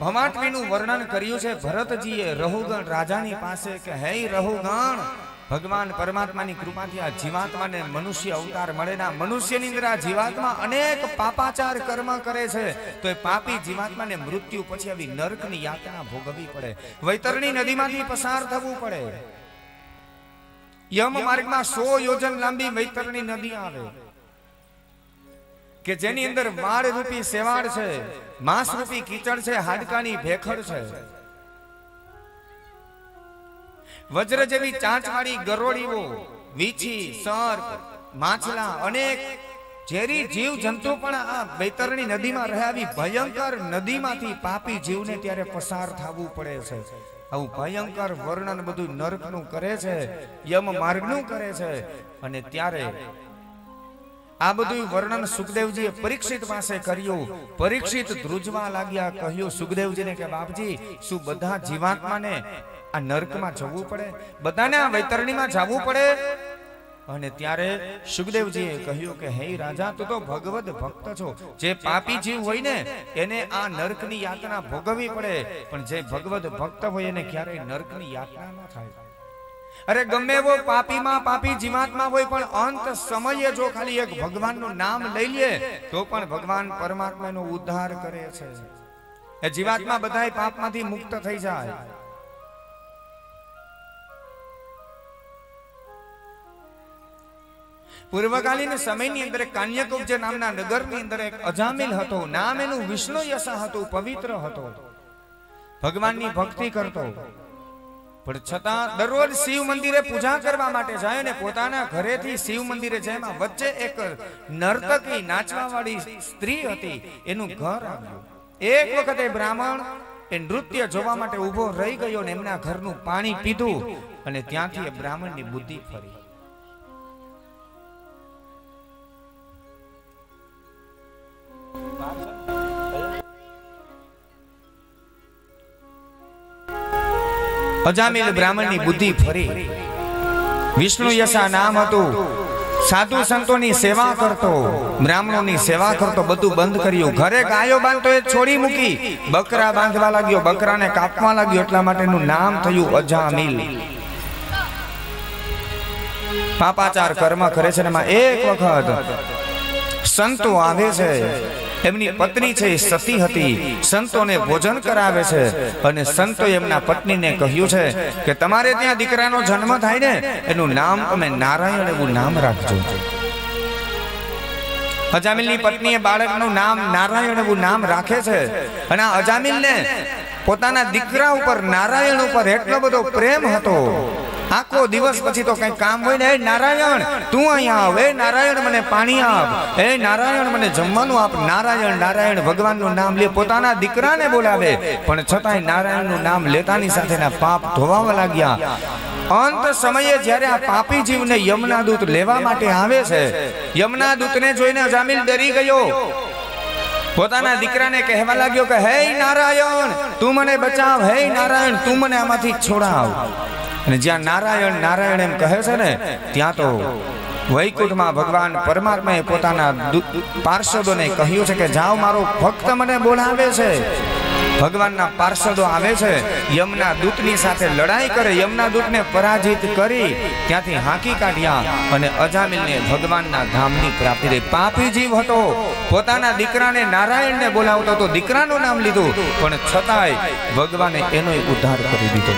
ભમાટવીનું વર્ણન કર્યું છે, ભરતજીએ રહુગણ રાજાની પાસે કે, હે રહુગણ, ભગવાન પરમાત્માની કૃપાથી આ જીવાત્માને મનુષ્ય અવતાર મળે ના મનુષ્યની અંદર આ જીવાત્મા અનેક પાપાચાર કર્મ કરે છે. તો એ પાપી જીવાત્માને મૃત્યુ પછી આવી નરકની યાતના ભોગવવી પડે. વૈતરણી નદીમાંથી પસાર થવું પડે. યમ માર્ગમાં સો યોજન લાંબી વૈતરણી નદી આવે. કે જેની અંદર વાળ રૂપી સેવાળ છે માંસ રૂપી કીચડ છે, હાડકાની ભેખડ છે. વજ્ર જેવી ચાંચવાળી ગરોળીઓ વીછી સર્પ, માછલા, અનેક ઝેરી જીવ જંતુ પણ આ બૈતરણી નદીમાં રહે, આવી ભયંકર નદીમાંથી પાપી જીવને ત્યારે પસાર થવું પડે છે. આવું ભયંકર વર્ણન બધું નરકનું કરે છે યમ માર્ગનું કરે છે અને ત્યારે આ બધું વર્ણન સુખદેવજીએ પરીક્ષિત પાસે કર્યું. પરીક્ષિત ધ્રુજવા લાગ્યા, કહ્યું, સુખદેવજીને કે, બાપજી, શું બધા જીવાત્માને આ નર્કમાં જવું પડે? બધાને આ વૈતરણીમાં જવું પડે? અને ત્યારે સુખદેવજીએ કહ્યું કે, હે રાજા, તું તો ભગવદ ભક્ત છો. જે પાપી જીવ હોય ને, એને આ નર્કની યાતના ભોગવવી પડે. પણ જે ભગવદ ભક્ત હોય, એને ક્યારેય નર્કની યાતના ન થાય. અરે ગમે એવો પાપીમાં પાપી જીવાત્મા હોય પણ અંત સમયે જો ખાલી એક ભગવાનનું નામ લઈ લે, તો પણ ભગવાન પરમાત્માનો ઉદ્ધાર કરે છે. એ જીવાત્મા બધાય પાપમાંથી મુક્ત થઈ જાય. પૂર્વકાલીન સમયની અંદર કાન્યકુબ્જ નામના નગરની અંદર એક અજામિલ હતો, નામ એનું વિષ્ણુ યશા હતું, પવિત્ર હતો. ભગવાનની ભક્તિ કરતો. પણ છતાં દરરોજ શિવ મંદિરે પૂજા કરવા માટે જાય ને પોતાના ઘરેથી શિવ મંદિરે જાય વચ્ચે એક નર્તકી નાચવા વાળી સ્ત્રી હતી, એનું ઘર આવ્યું. એક વખતે બ્રાહ્મણ એ નૃત્ય જોવા માટે ઊભો રહી ગયો ને એમના ઘરનું પાણી પીધું અને ત્યાંથી એ બ્રાહ્મણની બુદ્ધિ ફરી. અજામિલ બ્રાહ્મણની બુદ્ધિ ફરી. વિષ્ણુ યશા નામ હતું. સાધુ સંતોની સેવા કરતો. બ્રાહ્મણોની સેવા કરતો. બધું બંધ કર્યું. ઘરે ગાયો બાંધતો એ છોડી મૂકી. બકરા બાંધવા લાગ્યો. બકરાને કાપવા લાગ્યો. એટલા માટેનું નામ થયું અજામિલ. પાપાચાર કર્મ કરે છે એમાં એક વખત સંતો આવે છે. એમની પત્ની છે, એ સતી હતી. સંતોને ભોજન કરાવે છે અને સંતો એમના પત્નીને કહ્યું છે કે તમારે ત્યાં દીકરાનો જન્મ થાય ને, એનું નામ તમે નારાયણ એવું નામ રાખજો. અજામિલની પત્નીએ બાળકનું નામ નારાયણ એવું નામ રાખે છે અને આ અજામિલને પોતાના દીકરા ઉપર નારાયણ ઉપર એટલો બધો પ્રેમ હતો. આખો દિવસ પછી તો કઈ કામ હોય ને? "હે નારાયણ, તું અહીંયા આવ. હે નારાયણ, મને પાણી આપ. હે નારાયણ, મને જમવાનું આપ. નારાયણ નારાયણ, ભગવાનનું નામ લે. પોતાના દીકરાને બોલાવે. પણ છતાંય નારાયણનું નામ લેતાની સાથેના પાપ ધોવાવા લાગ્યા. અંત સમયે જ્યારે આ પાપી જીવને યમના દૂત લેવા માટે આવે છે યમના દૂતને જોઈને અજામિલ ડરી ગયો. પોતાના દીકરાને કહેવા લાગ્યો કે, હે નારાયણ, તું મને બચાવ. હે નારાયણ, તું મને આમાંથી છોડાવ. અને જ્યાં નારાયણ નારાયણ એમ કહે છે ને, ત્યાં તો વૈકુંઠમાં ભગવાન પરમાત્માએ પોતાના પાર્ષદોને કહ્યું છે કે જાઓ મારો ભક્ત મને બોલાવે છે. ભગવાનના પાર્ષદો આવે છે, યમના દૂતની સાથે લડાઈ કરે, યમના દૂતને પરાજિત કરી, ત્યાંથી હાંકી કાઢ્યા અને અજામિલને ભગવાનના ધામની પ્રાપ્તિ થઈ. પાપી જીવ હતો, પોતાના દીકરાને નારાયણને બોલાવતો હતો દીકરાનું નામ લીધું, પણ છતાંય ભગવાને એનો ઉદ્ધાર કરી દીધો.